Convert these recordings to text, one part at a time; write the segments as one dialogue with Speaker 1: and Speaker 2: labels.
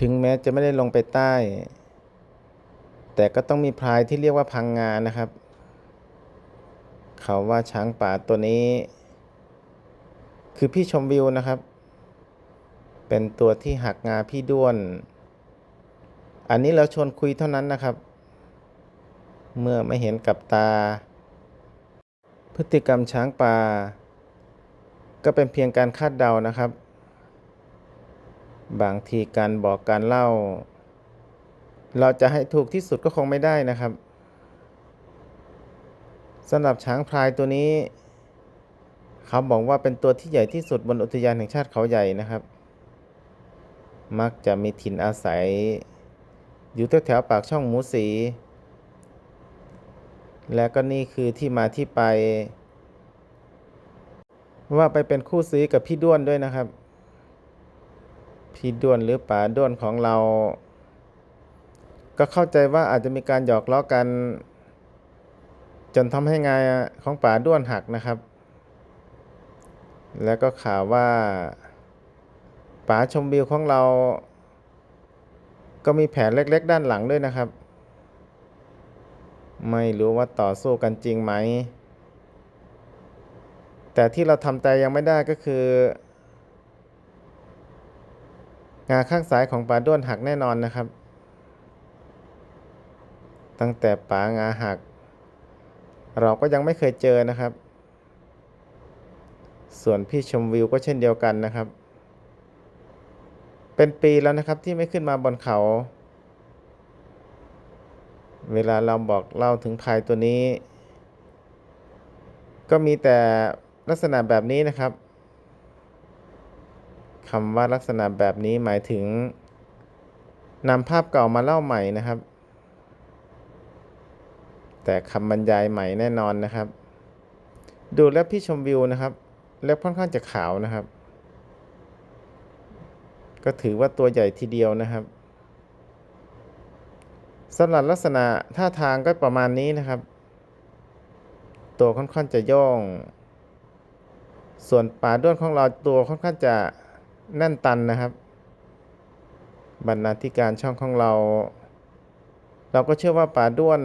Speaker 1: ถึงแม้จะไม่ได้ลงไปใต้ แต่ก็ต้องมีพรายที่เรียกว่าพังงานะครับ เขาว่าช้างป่าตัวนี้ คือพี่ชมวิวนะครับ เป็นตัวที่หักงาพี่ด้วน อันนี้เราชวนคุยเท่านั้นนะครับ เมื่อไม่เห็นกับตา พฤติกรรมช้างป่า ก็เป็นเพียงการคาดเดานะครับ บางทีการบอกการเล่า เราจะให้ถูกที่สุดก็คงไม่ได้นะครับสำหรับช้างพลายตัวนี้ เขาบอกว่าเป็นตัวที่ใหญ่ที่สุดบนอุทยานแห่งชาติเขาใหญ่นะครับ มักจะมีถิ่นอาศัย อยู่แถวๆปากช่องหมูสี และก็นี่คือที่มาที่ไป ว่าไปเป็นคู่ซีกับพี่ด้วนด้วยนะครับ พี่ด้วนหรือป๋าด้วนของเรา ก็เข้าใจว่าอาจจะมีการหยอกล้อกัน จนทำให้งานของป๋าด้วนหักนะครับ แล้วก็ข่าวว่าป๋าชมวิวของเรา ก็มีแผนเล็ก ๆ ด้านหลังด้วยนะครับ ไม่รู้ว่าต่อสู้กันจริงไหม แต่ที่เราทำใจยังไม่ได้ก็คือ งาข้างซ้ายของป๋าด้วนหักแน่นอนนะครับ ตั้งแต่ป๋างาหัก เราก็ยังไม่เคยเจอนะครับ ส่วนพี่ชมวิวก็เช่นเดียวกันนะครับ เป็นปีแล้วนะครับที่ไม่ขึ้นมาบนเขา เวลาเราบอกเล่าถึงพายตัวนี้ ก็มีแต่ลักษณะแบบนี้นะครับ คำว่าลักษณะแบบนี้หมายถึงนำภาพเก่ามาเล่าใหม่นะครับ แต่คำบรรยายใหม่แน่นอนนะครับ ดูแล้วพี่ชมวิวนะครับเล็บค่อนข้างจะขาวนะครับ ก็ถือว่าตัวใหญ่ทีเดียวนะครับสำหรับลักษณะท่าทางก็ประมาณนี้นะครับ ตัวค่อนข้างจะย่อง ส่วนป่าด้วนของเราตัวค่อนข้างจะ แน่นตันนะครับ บรรณาธิการช่องของเรา เราก็เชื่อว่าป่าด้วน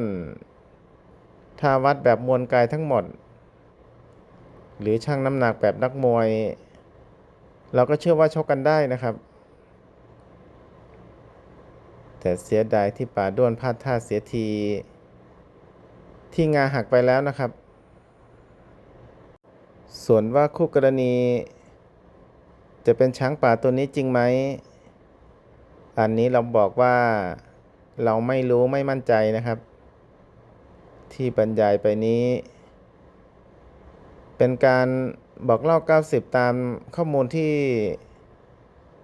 Speaker 1: ถ้าวัดแบบมวลกายทั้งหมด หรือช่างน้ำหนักแบบนักมวย เราก็เชื่อว่าชกกันได้นะครับ แต่เสียดายที่ป่าด้วนพลาดท่าเสียที ที่งาหักไปแล้วนะครับ ส่วนว่าคู่กรณี จะเป็นช้างป่าตัวนี้จริงไหม อันนี้เราบอกว่าเราไม่รู้ไม่มั่นใจนะครับ ที่บรรยายไปนี้ เป็นการบอกเล่า 90 ตามข้อมูลที่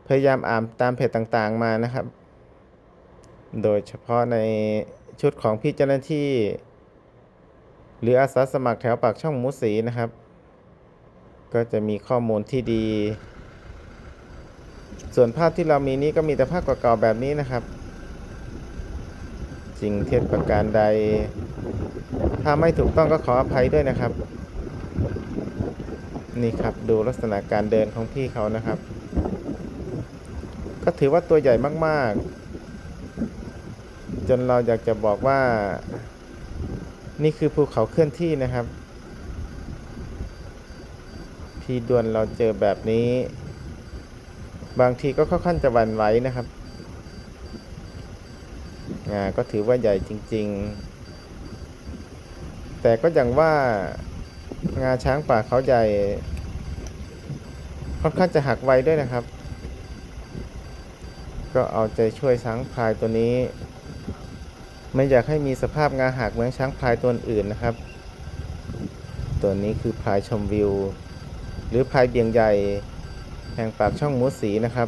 Speaker 1: พยายามอ่านตามเพจต่างๆมานะครับ โดยเฉพาะในชุดของพี่เจ้าหน้าที่ หรืออาสาสมัครแถวปากช่องมูสีนะครับ ก็จะมีข้อมูลที่ดี ส่วนภาพที่เรามีนี้ก็มีแต่ภาพเก่าๆแบบนี้นะครับจริงเท็จประการใด ถ้าไม่ถูกต้องก็ขออภัยด้วยนะครับ นี่ครับดูลักษณะการเดินของพี่เขานะครับ ก็ถือว่าตัวใหญ่มากๆ จนเราอยากจะบอกว่า นี่คือภูเขาเคลื่อนที่นะครับ พี่ดวนเราเจอแบบนี้ บางทีก็ค่อนข้างจะวันไหวนะครับงาก็ถือว่าใหญ่จริง ๆ แต่ก็อย่างว่างาช้างป่าเขาใหญ่ ค่อนข้างจะหักไวด้วยนะครับ ก็เอาใจช่วยช้างพลายตัวนี้ ไม่อยากให้มีสภาพงาหักเหมือนช้างพลายตัวอื่นนะครับ ตัวนี้คือพลายชมวิว หรือพลายเบียงใหญ่ แห่งปากช่องมูสีนะครับ